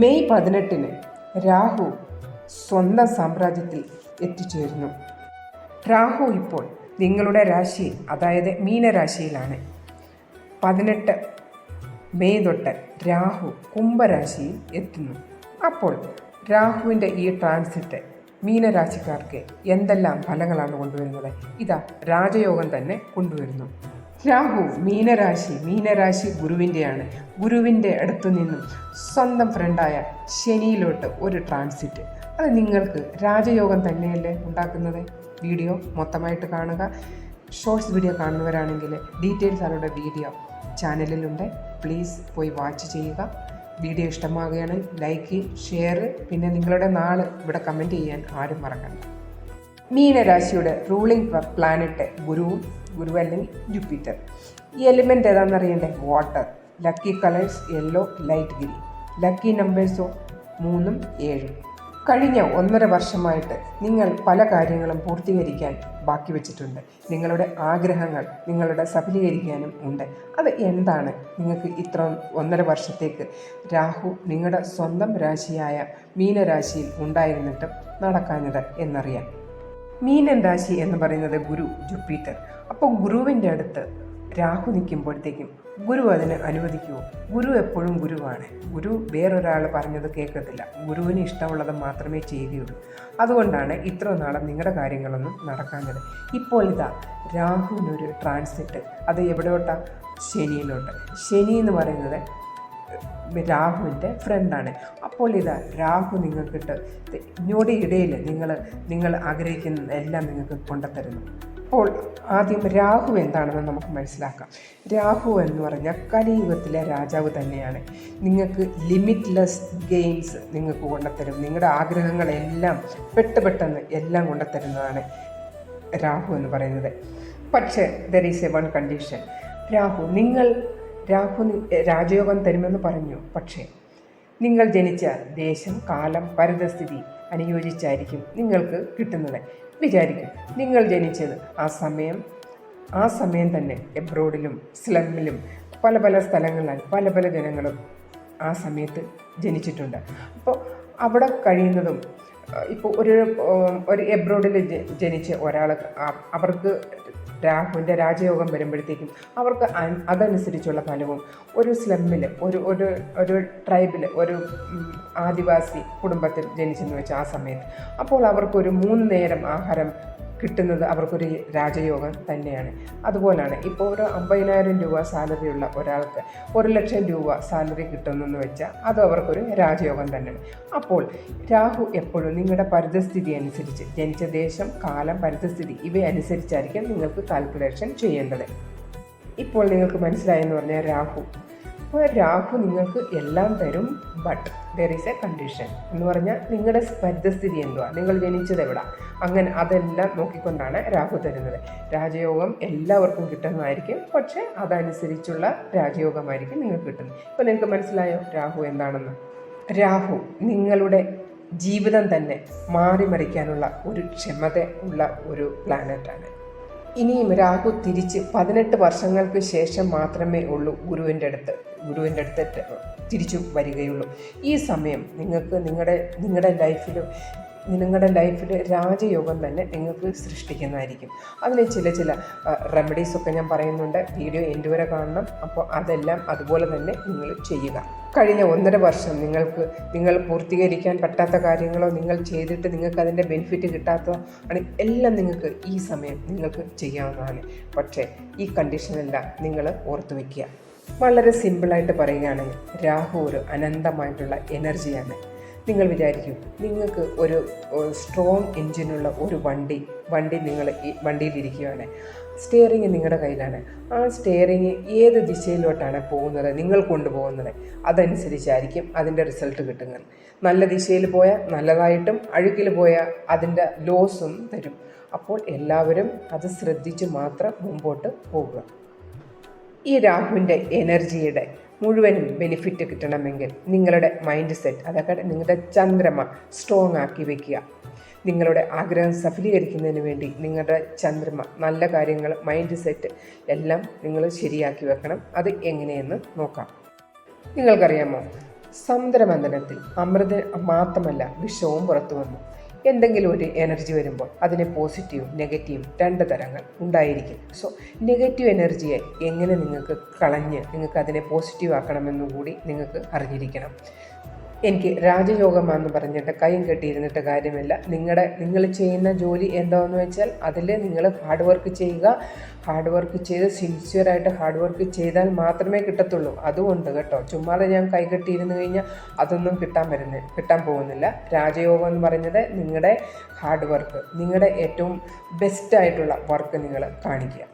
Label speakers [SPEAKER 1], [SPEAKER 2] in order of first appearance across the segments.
[SPEAKER 1] May പതിനെട്ടിന് രാഹു സ്വന്തം സാമ്രാജ്യത്തിൽ എത്തിച്ചേരുന്നു. രാഹു ഇപ്പോൾ നിങ്ങളുടെ രാശി അതായത് മീനരാശിയിലാണ്. പതിനെട്ട് മെയ് തൊട്ട് രാഹു കുംഭരാശിയിൽ എത്തുന്നു. അപ്പോൾ രാഹുവിന്റെ ഈ ട്രാൻസിറ്റ് മീനരാശിക്കാർക്ക് എന്തെല്ലാം ഫലങ്ങളാണ് കൊണ്ടുവരുന്നത്? ഇതാ രാജയോഗം തന്നെ കൊണ്ടുവരുന്നു. രാഹു മീനരാശി മീനരാശി ഗുരുവിന്റെയാണ് ഗുരുവിന്റെ അടുത്തു നിന്നും സ്വന്തം ഫ്രണ്ടായ ശനിയിലോട്ട് ഒരു ട്രാൻസിറ്റ് അത് നിങ്ങൾക്ക് രാജയോഗം തന്നെയല്ലേ ഉണ്ടാക്കുന്നത്? വീഡിയോ മൊത്തമായിട്ട് കാണുക. ഷോർട്സ് വീഡിയോ കാണുന്നവരാണെങ്കിൽ ഡീറ്റെയിൽസ് അവരുടെ വീഡിയോ ചാനലിലുണ്ട്. പ്ലീസ് പോയി വാച്ച് ചെയ്യുക. വീഡിയോ ഇഷ്ടമാകുകയാണെങ്കിൽ ലൈക്ക് ഷെയർ പിന്നെ നിങ്ങളുടെ നാൾ ഇവിടെ കമന്റ് ചെയ്യാൻ ആരും മറക്കണ്ട. മീനരാശിയുടെ റൂളിംഗ് പ്ലാനറ്റ് ഗുരുവും ഗുരു അല്ലെങ്കിൽ ജുപ്പിറ്റർ. ഈ എലിമെന്റ് ഏതാണെന്ന് അറിയണ്ടേ? Water lucky colours yellow light green lucky നമ്പേഴ്സോ മൂന്നും ഏഴും. കഴിഞ്ഞ ഒന്നര വർഷമായിട്ട് നിങ്ങൾ പല കാര്യങ്ങളും പൂർത്തീകരിക്കാൻ ബാക്കി വെച്ചിട്ടുണ്ട്. നിങ്ങളുടെ ആഗ്രഹങ്ങൾ നിങ്ങളുടെ സഫലീകരിക്കാനും ഉണ്ട്. അത് എന്താണ്? നിങ്ങൾക്ക് ഇത്ര ഒന്നര വർഷത്തേക്ക് രാഹു നിങ്ങളുടെ സ്വന്തം രാശിയായ മീനരാശിയിൽ ഉണ്ടായിരുന്നിട്ടും നടക്കാഞ്ഞത് എന്നറിയാം. മീനൻ രാശി എന്ന് പറയുന്നത് ഗുരു ജുപ്പിറ്റർ. അപ്പോൾ ഗുരുവിന്റെ അടുത്ത് രാഹു നിൽക്കുമ്പോഴത്തേക്കും ഗുരു അതിന് അനുവദിക്കുമോ ഗുരു എപ്പോഴും ഗുരുവാണ്. ഗുരു വേറൊരാൾ പറഞ്ഞത് കേൾക്കത്തില്ല. ഗുരുവിന് ഇഷ്ടമുള്ളത് മാത്രമേ ചെയ്യുകയുള്ളൂ അതുകൊണ്ടാണ് ഇത്ര നാളും നിങ്ങളുടെ കാര്യങ്ങളൊന്നും നടക്കാഞ്ഞത്. ഇപ്പോൾ ഇതാ രാഹുവിനൊരു ട്രാൻസിറ്റ് അത് എവിടെയോട്ടാ ശനിയിലോട്ട്. ശനി എന്ന് പറയുന്നത് രാഹുവിന്റെ ഫ്രണ്ടാണ് അപ്പോൾ ഇതാ രാഹു നിങ്ങൾക്കിട്ട് ഇങ്ങോട്ട് ഇടയിൽ നിങ്ങൾ നിങ്ങൾ ആഗ്രഹിക്കുന്ന എല്ലാം നിങ്ങൾക്ക് കൊണ്ടുത്തരുന്നു. അപ്പോൾ ആദ്യം രാഹു എന്താണെന്ന് നമുക്ക് മനസ്സിലാക്കാം. രാഹു എന്ന് പറഞ്ഞാൽ കലിയുഗത്തിലെ രാജാവ് തന്നെയാണ്. നിങ്ങൾക്ക് ലിമിറ്റ്ലെസ് ഗെയിംസ് നിങ്ങൾക്ക് കൊണ്ടുത്തരും. നിങ്ങളുടെ ആഗ്രഹങ്ങളെല്ലാം പെട്ട് പെട്ടെന്ന് എല്ലാം കൊണ്ടുത്തരുന്നതാണ് രാഹു എന്ന് പറയുന്നത്. പക്ഷേ there is a one condition Rahu നിങ്ങൾ രാഹു രാജയോഗം തരുമെന്ന് പറഞ്ഞു. പക്ഷേ നിങ്ങൾ ജനിച്ച ദേശം കാലം പരിതസ്ഥിതി അനുയോജിച്ചായിരിക്കും നിങ്ങൾക്ക് കിട്ടുന്നത്. വിചാരിക്കും നിങ്ങൾ ജനിച്ചത് ആ സമയം ആ സമയം തന്നെ എബ്രോഡിലും സ്ലമ്മിലും പല പല സ്ഥലങ്ങളിലായി പല പല ജനങ്ങളും ആ സമയത്ത് ജനിച്ചിട്ടുണ്ട്. അപ്പോൾ അവിടെ കഴിയുന്നതും ഇപ്പോൾ ഒരു ഒരു എബ്രോഡിൽ ജനിച്ച ഒരാൾ അവർക്ക് രാഹുവിന്റെ രാജയോഗം വരുമ്പോഴത്തേക്കും അവർക്ക് അതനുസരിച്ചുള്ള ഫലവും ഒരു സ്ലമ്മിൽ ഒരു ഒരു ഒരു ട്രൈബിൽ ഒരു ആദിവാസി കുടുംബത്തിൽ ജനിച്ചെന്ന് വെച്ചാൽ ആ സമയത്ത്. അപ്പോൾ അവർക്കൊരു മൂന്ന് നേരം ആഹാരം കിട്ടുന്നത് അവർക്കൊരു രാജയോഗം തന്നെയാണ്. അതുപോലാണ് ഇപ്പോൾ ഒരു അമ്പതിനായിരം രൂപ സാലറിയുള്ള ഒരാൾക്ക് ഒരു ലക്ഷം രൂപ സാലറി കിട്ടുന്നെന്ന് വെച്ചാൽ അത് അവർക്കൊരു രാജയോഗം തന്നെയാണ്. അപ്പോൾ രാഹു എപ്പോഴും നിങ്ങളുടെ പരിതസ്ഥിതി അനുസരിച്ച് ജനിച്ച ദേശം കാലം പരിതസ്ഥിതി ഇവയനുസരിച്ചായിരിക്കും നിങ്ങൾക്ക് കാൽക്കുലേഷൻ ചെയ്യേണ്ടത്. ഇപ്പോൾ നിങ്ങൾക്ക് മനസ്സിലായെന്ന് പറഞ്ഞാൽ രാഹു അപ്പോൾ രാഹു നിങ്ങൾക്ക് എല്ലാം തരും but there is a condition എന്ന് പറഞ്ഞാൽ നിങ്ങളുടെ പരിതസ്ഥിതി എന്തുവാ? നിങ്ങൾ ജനിച്ചത് എവിടെ? അങ്ങനെ അതെല്ലാം നോക്കിക്കൊണ്ടാണ് രാഹു തരുന്നത്. രാജയോഗം എല്ലാവർക്കും കിട്ടുന്നതായിരിക്കും. പക്ഷേ അതനുസരിച്ചുള്ള രാജയോഗമായിരിക്കും നിങ്ങൾക്ക് കിട്ടുന്നത്. ഇപ്പോൾ നിങ്ങൾക്ക് മനസ്സിലായോ രാഹു എന്താണെന്ന്? രാഹു നിങ്ങളുടെ ജീവിതം തന്നെ മാറിമറിക്കാനുള്ള ഒരു ക്ഷമത ഉള്ള ഒരു പ്ലാനറ്റാണ് ഇനിയും രാഹു തിരിച്ച് പതിനെട്ട് വർഷങ്ങൾക്ക് ശേഷം മാത്രമേ ഉള്ളൂ ഗുരുവിന്റെ അടുത്ത് ഗുരുവിന്റെ അടുത്ത് തിരിച്ചു വരികയുള്ളൂ. ഈ സമയം നിങ്ങൾക്ക് നിങ്ങളുടെ നിങ്ങളുടെ ലൈഫിൽ നിങ്ങളുടെ ലൈഫിൽ രാജയോഗം തന്നെ നിങ്ങൾക്ക് സൃഷ്ടിക്കുന്നതായിരിക്കും. അതിന് ചില ചില റെമഡീസൊക്കെ ഞാൻ പറയുന്നുണ്ട്. വീഡിയോ എന്റെ വരെ കാണണം. അപ്പോൾ അതെല്ലാം അതുപോലെ തന്നെ നിങ്ങൾ ചെയ്യുക. കഴിഞ്ഞ ഒന്നര വർഷം നിങ്ങൾക്ക് നിങ്ങൾ പൂർത്തീകരിക്കാൻ പറ്റാത്ത കാര്യങ്ങളോ നിങ്ങൾ ചെയ്തിട്ട് നിങ്ങൾക്ക് അതിന്റെ ബെനിഫിറ്റ് കിട്ടാത്തതോ ആണ് എല്ലാം നിങ്ങൾക്ക് ഈ സമയം നിങ്ങൾക്ക് ചെയ്യാവുന്നതാണ്. പക്ഷേ ഈ കണ്ടീഷനെല്ലാം നിങ്ങൾ ഓർത്തു വയ്ക്കുക വളരെ സിമ്പിളായിട്ട് പറയുകയാണെങ്കിൽ രാഹു ഒരു അനന്തമായിട്ടുള്ള എനർജിയാണ് നിങ്ങൾ വിചാരിക്കും നിങ്ങൾക്ക് ഒരു സ്ട്രോങ് എൻജിനുള്ള ഒരു വണ്ടി വണ്ടി നിങ്ങൾ വണ്ടിയിലിരിക്കുകയാണ് സ്റ്റിയറിങ് നിങ്ങളുടെ കയ്യിലാണ്. ആ സ്റ്റിയറിങ് ഏത് ദിശയിലോട്ടാണ് പോകുന്നത് നിങ്ങൾ കൊണ്ടുപോകുന്നത്? അതനുസരിച്ചായിരിക്കും അതിന്റെ റിസൾട്ട് കിട്ടുന്നത്. നല്ല ദിശയിൽ പോയാൽ നല്ലതായിട്ടും അഴുക്കിൽ പോയാൽ അതിന്റെ ലോസും തരും. അപ്പോൾ എല്ലാവരും അത് ശ്രദ്ധിച്ച് മാത്രം മുമ്പോട്ട് പോകുക ഈ രാഹുവിന്റെ എനർജിയുടെ മുഴുവനും ബെനിഫിറ്റ് കിട്ടണമെങ്കിൽ നിങ്ങളുടെ മൈൻഡ് സെറ്റ് അതൊക്കെ നിങ്ങളുടെ ചന്ദ്രമ സ്ട്രോങ് ആക്കി വെക്കുക. നിങ്ങളുടെ ആഗ്രഹം സഫലീകരിക്കുന്നതിന് വേണ്ടി നിങ്ങളുടെ ചന്ദ്രമ നല്ല കാര്യങ്ങൾ മൈൻഡ് സെറ്റ് എല്ലാം നിങ്ങൾ ശരിയാക്കി വെക്കണം. അത് എങ്ങനെയെന്ന് നോക്കാം. നിങ്ങൾക്കറിയാമോ? സമുദ്രബന്ധനത്തിൽ അമൃത മാത്രമല്ല വിഷവും പുറത്തു വന്നു. എന്തെങ്കിലും ഒരു എനർജി വരുമ്പോൾ അതിന് പോസിറ്റീവും നെഗറ്റീവും രണ്ട് തരങ്ങൾ ഉണ്ടായിരിക്കും. സോ നെഗറ്റീവ് എനർജിയെ എങ്ങനെ നിങ്ങൾക്ക് കളഞ്ഞ് നിങ്ങൾക്ക് അതിനെ പോസിറ്റീവ് ആക്കണമെന്നും കൂടി നിങ്ങൾക്ക് അറിഞ്ഞിരിക്കണം. എനിക്ക് രാജയോഗമാണെന്ന് പറഞ്ഞിട്ട് കൈയും കെട്ടിയിരുന്നിട്ട് കാര്യമില്ല. നിങ്ങളുടെ നിങ്ങൾ ചെയ്യുന്ന ജോലി എന്താണെന്ന് വെച്ചാൽ അതിൽ നിങ്ങൾ ഹാർഡ് വർക്ക് ചെയ്യുക. ഹാർഡ് വർക്ക് ചെയ്ത് സിൻസിയറായിട്ട് ഹാർഡ് വർക്ക് ചെയ്താൽ മാത്രമേ കിട്ടത്തുള്ളൂ. അതുകൊണ്ട് കേട്ടോ ചുമ്മാതെ ഞാൻ കൈ കെട്ടിയിരുന്നു കഴിഞ്ഞാൽ അതൊന്നും കിട്ടാൻ വരുന്ന കിട്ടാൻ പോകുന്നില്ല. രാജയോഗം എന്ന് പറഞ്ഞത് നിങ്ങളുടെ ഹാർഡ് വർക്ക് നിങ്ങളുടെ ഏറ്റവും ബെസ്റ്റായിട്ടുള്ള വർക്ക് നിങ്ങൾ കാണിക്കുക.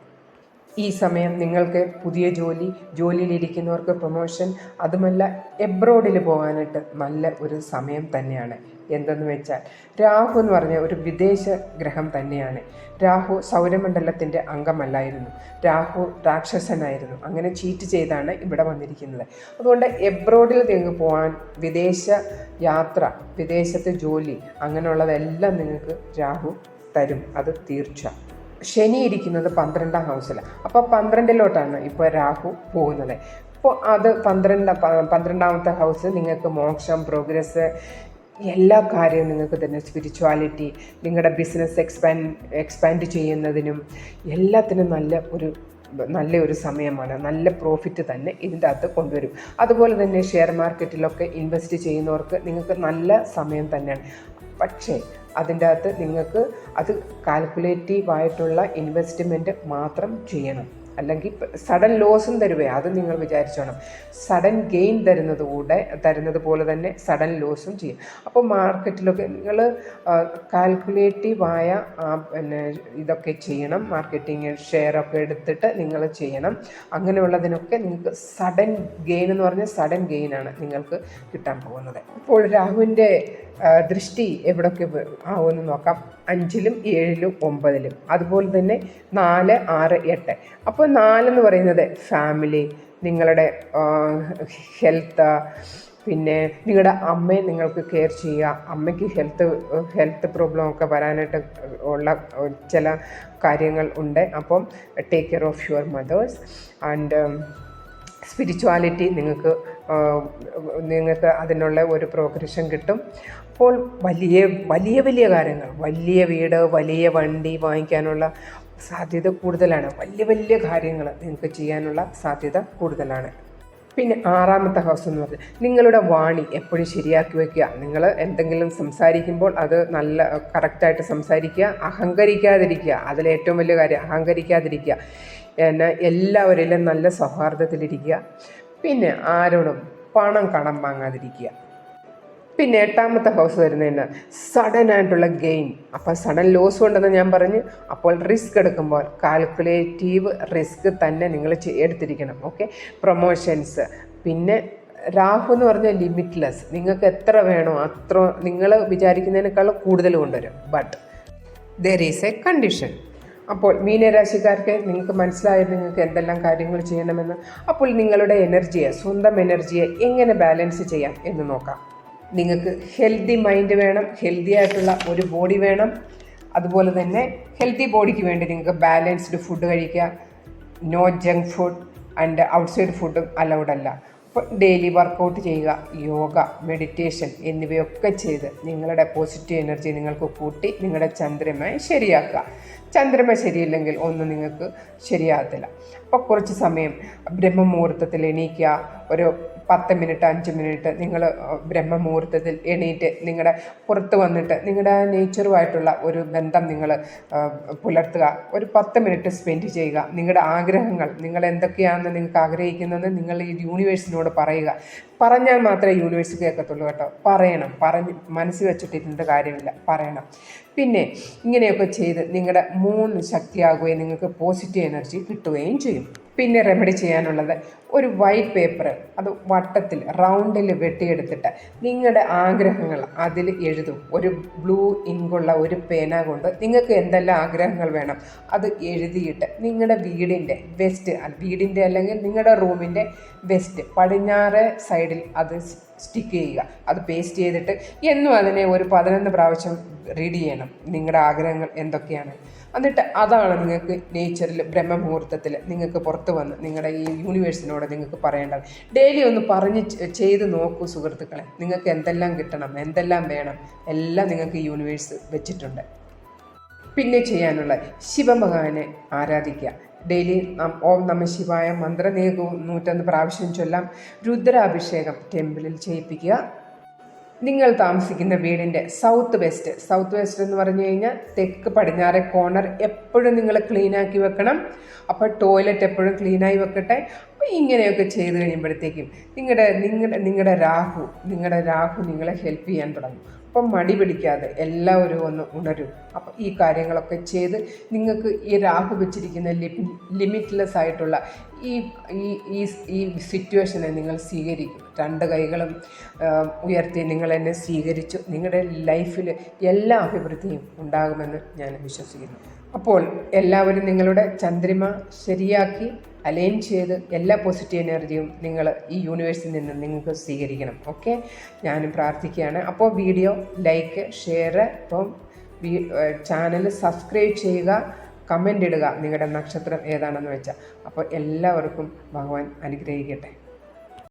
[SPEAKER 1] ഈ സമയം നിങ്ങൾക്ക് പുതിയ ജോലി ജോലിയിലിരിക്കുന്നവർക്ക് പ്രൊമോഷൻ അതുമല്ല എബ്രോഡിൽ പോകാനായിട്ട് നല്ല ഒരു സമയം തന്നെയാണ്. എന്തെന്ന് വെച്ചാൽ രാഹു എന്ന് പറഞ്ഞ ഒരു വിദേശ ഗ്രഹം തന്നെയാണ്. രാഹു സൗരമണ്ഡലത്തിന്റെ അംഗമല്ലായിരുന്നു. രാഹു രാക്ഷസനായിരുന്നു. അങ്ങനെ ചീറ്റ് ചെയ്താണ് ഇവിടെ വന്നിരിക്കുന്നത്. അതുകൊണ്ട് എബ്രോഡിൽ നിങ്ങൾക്ക് പോകാൻ വിദേശ യാത്ര വിദേശത്ത് ജോലി അങ്ങനെയുള്ളതെല്ലാം നിങ്ങൾക്ക് രാഹു തരും. അത് തീർച്ച. ശനി ഇരിക്കുന്നത് പന്ത്രണ്ടാം ഹൗസിൽ അപ്പോൾ പന്ത്രണ്ടിലോട്ടാണ് ഇപ്പോൾ രാഹു പോകുന്നത്. അപ്പോൾ അത് പന്ത്രണ്ട് പന്ത്രണ്ടാമത്തെ ഹൗസ് നിങ്ങൾക്ക് മോക്ഷം പ്രോഗ്രസ് എല്ലാ കാര്യവും നിങ്ങൾക്ക് തന്നെ സ്പിരിച്വാലിറ്റി നിങ്ങളുടെ ബിസിനസ് എക്സ്പാൻഡ് എക്സ്പാൻഡ് ചെയ്യുന്നതിനും എല്ലാത്തിനും നല്ല ഒരു നല്ല ഒരു സമയമാണ്. നല്ല പ്രോഫിറ്റ് തന്നെ ഇതിന്റെ അകത്ത് കൊണ്ടുവരും. അതുപോലെ തന്നെ ഷെയർ മാർക്കറ്റിലൊക്കെ ഇൻവെസ്റ്റ് ചെയ്യുന്നവർക്ക് നിങ്ങൾക്ക് നല്ല സമയം തന്നെയാണ്. പക്ഷേ അതിന്റെ അകത്ത് നിങ്ങൾക്ക് അത് കാൽക്കുലേറ്റീവായിട്ടുള്ള ഇൻവെസ്റ്റ്മെന്റ് മാത്രം ചെയ്യണം. അല്ലെങ്കിൽ സഡൻ ലോസും തരുവേ അത് നിങ്ങൾ വിചാരിച്ചോണം സഡൻ ഗെയിൻ തരുന്നത് കൂടെ തരുന്നത് പോലെ തന്നെ സഡൻ ലോസും ചെയ്യും. അപ്പോൾ മാർക്കറ്റിലൊക്കെ നിങ്ങൾ കാൽക്കുലേറ്റീവായ പിന്നെ ഇതൊക്കെ ചെയ്യണം. മാർക്കറ്റിംഗ് ഷെയറൊക്കെ എടുത്തിട്ട് നിങ്ങൾ ചെയ്യണം. അങ്ങനെയുള്ളതിനൊക്കെ നിങ്ങൾക്ക് സഡൻ ഗെയിൻ എന്ന് പറഞ്ഞാൽ സഡൻ ഗെയിനാണ് നിങ്ങൾക്ക് കിട്ടാൻ പോകുന്നത്. അപ്പോൾ രാഹുവിന്റെ ദൃഷ്ടി എവിടൊക്കെ ആവുമെന്ന് നോക്കാം. അഞ്ചിലും ഏഴിലും ഒമ്പതിലും. അതുപോലെ തന്നെ നാല് ആറ് എട്ട്. അപ്പോൾ നാലെന്ന് പറയുന്നത് ഫാമിലി നിങ്ങളുടെ ഹെൽത്ത് പിന്നെ നിങ്ങളുടെ അമ്മയെ നിങ്ങൾക്ക് കെയർ ചെയ്യുക. അമ്മയ്ക്ക് ഹെൽത്ത് ഹെൽത്ത് പ്രോബ്ലം ഒക്കെ വരാനായിട്ട് ഉള്ള ചില കാര്യങ്ങൾ ഉണ്ട്. അപ്പം take care of your mothers and spirituality നിങ്ങൾക്ക് നിങ്ങൾക്ക് അതിനുള്ള ഒരു പ്രോഗ്രഷൻ കിട്ടും. അപ്പോൾ വലിയ വലിയ വലിയ കാര്യങ്ങൾ വലിയ വീട് വലിയ വണ്ടി വാങ്ങിക്കാനുള്ള സാധ്യത കൂടുതലാണ്. വലിയ വലിയ കാര്യങ്ങൾ നിങ്ങൾക്ക് ചെയ്യാനുള്ള സാധ്യത കൂടുതലാണ്. പിന്നെ ആറാമത്തെ ഹൗസ് എന്ന് പറഞ്ഞാൽ നിങ്ങളുടെ വാണി എപ്പോഴും ശരിയാക്കി വയ്ക്കുക നിങ്ങൾ എന്തെങ്കിലും സംസാരിക്കുമ്പോൾ അത് നല്ല കറക്റ്റായിട്ട് സംസാരിക്കുക. അഹങ്കരിക്കാതിരിക്കുക. അതിൽ ഏറ്റവും വലിയ കാര്യം അഹങ്കരിക്കാതിരിക്കുക. എന്നെ എല്ലാവരിലും നല്ല സൗഹാർദ്ദത്തിലിരിക്കുക. പിന്നെ ആരോടും പണം കടം വാങ്ങാതിരിക്കുക. പിന്നെ എട്ടാമത്തെ ഹൗസ് വരുന്നതിന് സഡൻ ആയിട്ടുള്ള ഗെയിൻ അപ്പോൾ സഡൻ ലോസ് ഉണ്ടെന്ന് ഞാൻ പറഞ്ഞു അപ്പോൾ റിസ്ക് എടുക്കുമ്പോൾ കാൽക്കുലേറ്റീവ് റിസ്ക് തന്നെ നിങ്ങൾ എടുത്തിരിക്കണം ഓക്കെ പ്രൊമോഷൻസ് പിന്നെ രാഹു എന്ന് പറഞ്ഞാൽ ലിമിറ്റ്ലെസ് നിങ്ങൾക്ക് എത്ര വേണോ അത്ര നിങ്ങൾ വിചാരിക്കുന്നതിനേക്കാൾ കൂടുതൽ കൊണ്ടുവരും. But there is a condition അപ്പോൾ മീനരാശിക്കാർക്ക് നിങ്ങൾക്ക് മനസ്സിലായത് നിങ്ങൾക്ക് എന്തെല്ലാം കാര്യങ്ങൾ ചെയ്യണമെന്ന്? അപ്പോൾ നിങ്ങളുടെ എനർജിയെ സ്വന്തം എനർജിയെ എങ്ങനെ ബാലൻസ് ചെയ്യാം എന്ന് നോക്കാം. നിങ്ങൾക്ക് ഹെൽത്തി മൈൻഡ് വേണം ഹെൽത്തി ആയിട്ടുള്ള ഒരു ബോഡി വേണം. അതുപോലെ തന്നെ ഹെൽത്തി ബോഡിക്ക് വേണ്ടി നിങ്ങൾക്ക് ബാലൻസ്ഡ് ഫുഡ് കഴിക്കുക. No junk food and outside ഫുഡും അലൗഡ് അല്ല. അപ്പോൾ ഡെയിലി വർക്കൗട്ട് ചെയ്യുക യോഗ മെഡിറ്റേഷൻ എന്നിവയൊക്കെ ചെയ്ത് നിങ്ങളുടെ പോസിറ്റീവ് എനർജി നിങ്ങൾക്ക് കൂട്ടി നിങ്ങളുടെ ചന്ദ്രമയെ ശരിയാക്കുക. ചന്ദ്രമ ശരിയില്ലെങ്കിൽ ഒന്നും നിങ്ങൾക്ക് ശരിയാകത്തില്ല. അപ്പോൾ കുറച്ച് സമയം ബ്രഹ്മമുഹൂർത്തത്തിൽ എണീക്കുക. ഒരു പത്ത് മിനിറ്റ് അഞ്ച് മിനിറ്റ് നിങ്ങൾ ബ്രഹ്മമുഹൂർത്തത്തിൽ എണീറ്റ് നിങ്ങളുടെ പുറത്ത് വന്നിട്ട് നിങ്ങളുടെ നേച്ചറുമായിട്ടുള്ള ഒരു ബന്ധം നിങ്ങൾ പുലർത്തുക. ഒരു പത്ത് മിനിറ്റ് സ്പെൻഡ് ചെയ്യുക. നിങ്ങളുടെ ആഗ്രഹങ്ങൾ നിങ്ങൾ എന്തൊക്കെയാണെന്ന് നിങ്ങൾക്ക് ആഗ്രഹിക്കുന്നത് നിങ്ങൾ ഈ യൂണിവേഴ്സിനോട് പറയുക. പറഞ്ഞാൽ മാത്രമേ യൂണിവേഴ്സ് കേൾക്കത്തുള്ളൂ കേട്ടോ. പറയണം. പറഞ്ഞ് മനസ്സിൽ വെച്ചിട്ടിരുന്നിട്ട് കാര്യമില്ല. പറയണം. പിന്നെ ഇങ്ങനെയൊക്കെ ചെയ്ത് നിങ്ങളുടെ മൂന്ന് ശക്തിയാകുകയും നിങ്ങൾക്ക് പോസിറ്റീവ് എനർജി കിട്ടുകയും ചെയ്യും. പിന്നെ റെമഡി ചെയ്യാനുള്ളത്. ഒരു വൈറ്റ് പേപ്പർ അത് വട്ടത്തിൽ റൗണ്ടിൽ വെട്ടിയെടുത്തിട്ട് നിങ്ങളുടെ ആഗ്രഹങ്ങൾ അതിൽ എഴുതും. ഒരു ബ്ലൂ ഇങ്കുള്ള ഒരു പേന കൊണ്ട് നിങ്ങൾക്ക് എന്തെല്ലാം ആഗ്രഹങ്ങൾ വേണം അത് എഴുതിയിട്ട് നിങ്ങളുടെ വീടിന്റെ വെസ്റ്റ് വീടിന്റെ അല്ലെങ്കിൽ നിങ്ങളുടെ റൂമിന്റെ വെസ്റ്റ് പടിഞ്ഞാറ് സൈഡിൽ അത് സ്റ്റിക്ക് ചെയ്യുക. അത് പേസ്റ്റ് ചെയ്തിട്ട് എന്നും അതിനെ ഒരു പതിനൊന്ന് പ്രാവശ്യം റീഡ് ചെയ്യണം. നിങ്ങളുടെ ആഗ്രഹങ്ങൾ എന്തൊക്കെയാണ്? എന്നിട്ട് അതാണ് നിങ്ങൾക്ക് നേച്ചറിൽ ബ്രഹ്മമുഹൂർത്തത്തിൽ നിങ്ങൾക്ക് പുറത്ത് വന്ന് നിങ്ങളുടെ ഈ യൂണിവേഴ്സിനോട് നിങ്ങൾക്ക് പറയേണ്ടത്. ഡെയിലി ഒന്ന് പറഞ്ഞ് ചെയ്ത് നോക്കൂ സുഹൃത്തുക്കളെ. നിങ്ങൾക്ക് എന്തെല്ലാം കിട്ടണം എന്തെല്ലാം വേണം എല്ലാം നിങ്ങൾക്ക് യൂണിവേഴ്സ് വെച്ചിട്ടുണ്ട്. പിന്നെ ചെയ്യാനുള്ള ശിവഭഗവാനെ ആരാധിക്കുക. ഡെയിലി ഓം നമ ശിവായ മന്ത്രം നിങ്ങൾക്ക് നൂറ്റൊന്ന് പ്രാവശ്യം ചൊല്ലാം രുദ്രാഭിഷേകം ടെമ്പിളിൽ ചെയ്യിപ്പിക്കുക. നിങ്ങൾ താമസിക്കുന്ന വീടിന്റെ സൗത്ത് വെസ്റ്റ് സൗത്ത് വെസ്റ്റ് എന്ന് പറഞ്ഞു കഴിഞ്ഞാൽ തെക്ക് പടിഞ്ഞാറെ കോർണർ എപ്പോഴും നിങ്ങൾ ക്ലീനാക്കി വെക്കണം. അപ്പോൾ ടോയ്ലറ്റ് എപ്പോഴും ക്ലീനായി വെക്കട്ടെ. അപ്പോൾ ഇങ്ങനെയൊക്കെ ചെയ്ത് കഴിയുമ്പോഴത്തേക്കും നിങ്ങളുടെ നിങ്ങളുടെ നിങ്ങളുടെ രാഹു നിങ്ങളുടെ രാഹു നിങ്ങളെ ഹെൽപ്പ് ചെയ്യാൻ തുടങ്ങും. അപ്പം മടി പിടിക്കാതെ എല്ലാവരും ഒന്ന് ഉണരും. അപ്പം ഈ കാര്യങ്ങളൊക്കെ ചെയ്ത് നിങ്ങൾക്ക് ഈ രാഹു വെച്ചിരിക്കുന്ന ലിമി ലിമിറ്റ്ലെസ് ആയിട്ടുള്ള ഈ ഈ ഈ സിറ്റുവേഷനെ നിങ്ങൾ സ്വീകരിക്കും. രണ്ട് കൈകളും ഉയർത്തി നിങ്ങൾ എന്നെ സ്വീകരിച്ചു. നിങ്ങളുടെ ലൈഫിൽ എല്ലാ അഭിവൃദ്ധിയും ഉണ്ടാകുമെന്ന് ഞാൻ വിശ്വസിക്കുന്നു. അപ്പോൾ എല്ലാവരും നിങ്ങളുടെ ചന്ദ്രിമ ശരിയാക്കി അലൈൻ ചെയ്ത് എല്ലാ പോസിറ്റീവ് എനർജിയും നിങ്ങൾ ഈ യൂണിവേഴ്സിൽ നിന്ന് നിങ്ങൾക്ക് സ്വീകരിക്കണം. ഓക്കെ ഞാനും പ്രാർത്ഥിക്കുകയാണ്. അപ്പോൾ വീഡിയോ ലൈക്ക് ഷെയർ ഇപ്പം ചാനൽ സബ്സ്ക്രൈബ് ചെയ്യുക കമന്റ് ഇടുക നിങ്ങളുടെ നക്ഷത്രം ഏതാണെന്ന് വെച്ചാൽ. അപ്പോൾ എല്ലാവർക്കും ഭഗവാൻ അനുഗ്രഹിക്കട്ടെ.